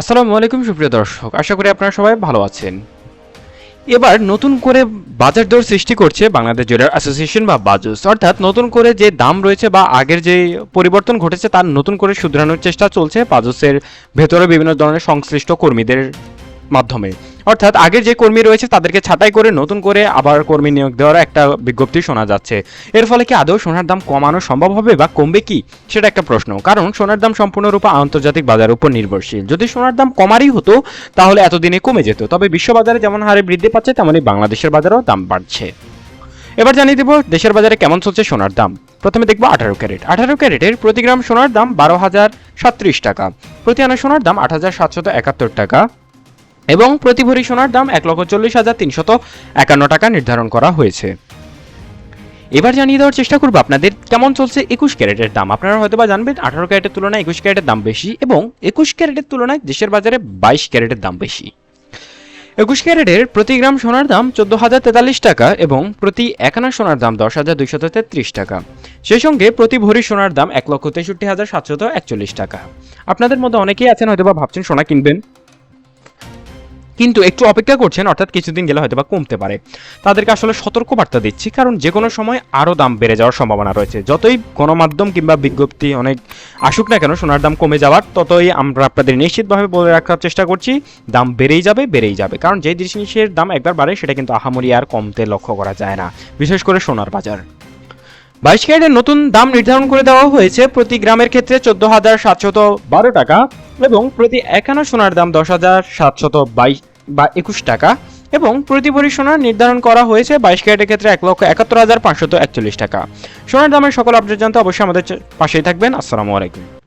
আসসালামু আলাইকুম, সুপ্রিয় দর্শক। আশা করি আপনারা সবাই ভালো আছেন। এবার নতুন করে বাজার দর সৃষ্টি করছে বাংলাদেশ জুয়েলার অ্যাসোসিয়েশন বা বাজুস অর্থাৎ নতুন করে যে দাম রয়েছে বা আগের যে পরিবর্তন ঘটেছে, তার নতুন করে শুধরানোর চেষ্টা চলছে বাজুসের ভেতরে বিভিন্ন ধরনের সংশ্লিষ্ট কর্মীদের মাধ্যমে। অর্থাৎ আগের যে কর্মী রয়েছে, তাদেরকে ছাঁটাই করে, নতুন করে আবার কর্মী নিয়োগ দেওয়ার একটা বিজ্ঞপ্তি শোনা যাচ্ছে। এর ফলে কি আদৌ সোনার দাম কমানো সম্ভব হবে বা কমবে কি? সেটা একটা প্রশ্ন। কারণ সোনার দাম সম্পূর্ণরূপে আন্তর্জাতিক বাজারের উপর নির্ভরশীল। যদি সোনার দাম কমারই হতো, তাহলে এতদিনে কমে যেত। তবে বিশ্ববাজারে যেমন হারে বৃদ্ধি পাচ্ছে তেমনই বাংলাদেশের বাজারেও দাম বাড়ছে। এবার জানিয়ে দেবো, দেশের বাজারে কেমন চলছে সোনার দাম। প্রথমে দেখব আঠারো ক্যারেট। আঠারো ক্যারেটের প্রতি গ্রাম সোনার দাম বারো হাজার সাতত্রিশ টাকা। প্রতি আনা সোনার দাম আট হাজার সাতশত একাত্তর টাকা। এবং প্রতি ভরি সোনার দাম এক লক্ষ চল্লিশ হাজার তিনশত একান্ন টাকা নির্ধারণ করা হয়েছে। এবার জানিয়ে দেওয়ার চেষ্টা করব আপনাদের কেমন চলছে একুশ ক্যারেটের দাম। আপনারা হয়তো বা জানবেন, আঠারো ক্যারেটের তুলনায় একুশ ক্যারেটের দাম বেশি এবং একুশ ক্যারেটের তুলনায় দেশের বাজারে বাইশ ক্যারেটের দাম বেশি। একুশ ক্যারেটের প্রতি গ্রাম সোনার দাম চোদ্দ হাজার তেতাল্লিশ টাকা এবং প্রতি একানা সোনার দাম দশ হাজার দুইশত তেত্রিশ টাকা। সেই সঙ্গে প্রতি ভরি সোনার দাম এক লক্ষ তেষট্টি হাজার সাতশত একচল্লিশ টাকা। আপনাদের মধ্যে অনেকেই আছেন হয়তো বা ভাবছেন সোনা কিনবেন। কিন্তু একটু অপেক্ষা করছেন, অর্থাৎ কিছুদিন গেলে হয়তো বা কমতে পারে। তাদেরকে আসলে সতর্ক বার্তা দিচ্ছি, কারণ যে কোনো সময় আরও দাম বেড়ে যাওয়ার সম্ভাবনা রয়েছে। যতই গণমাধ্যম কিংবা বিজ্ঞপ্তি অনেক আসুক না কেন, সোনার দাম কমে যাওয়ার, ততই আমরা আপনাদের নিশ্চিতভাবে বলে রাখার চেষ্টা করছি, দাম বেড়েই যাবে বেড়েই যাবে। কারণ যে জিনিসের দাম একবার বাড়ে, সেটা কিন্তু আহামরি আর কমতে লক্ষ্য করা যায় না, বিশেষ করে সোনার বাজার। বাইশ ক্যারেটের নতুন দাম নির্ধারণ করে দেওয়া হয়েছে প্রতি গ্রামের ক্ষেত্রে চোদ্দ হাজার সাতশত বারো টাকা। এবং প্রতি একানা সোনার দাম দশ হাজার সাতশত বাইশ বা একুশ টাকা এবং প্রতি ভরি সোনা নির্ধারণ করা হয়েছে বাইশ ক্যারেটের ক্ষেত্রে এক লক্ষ একাত্তর হাজার পাঁচশত একচল্লিশ টাকা। সোনার দামের সকল আপডেট জানতে অবশ্যই আমাদের পাশেই থাকবেন। আসসালামু আলাইকুম।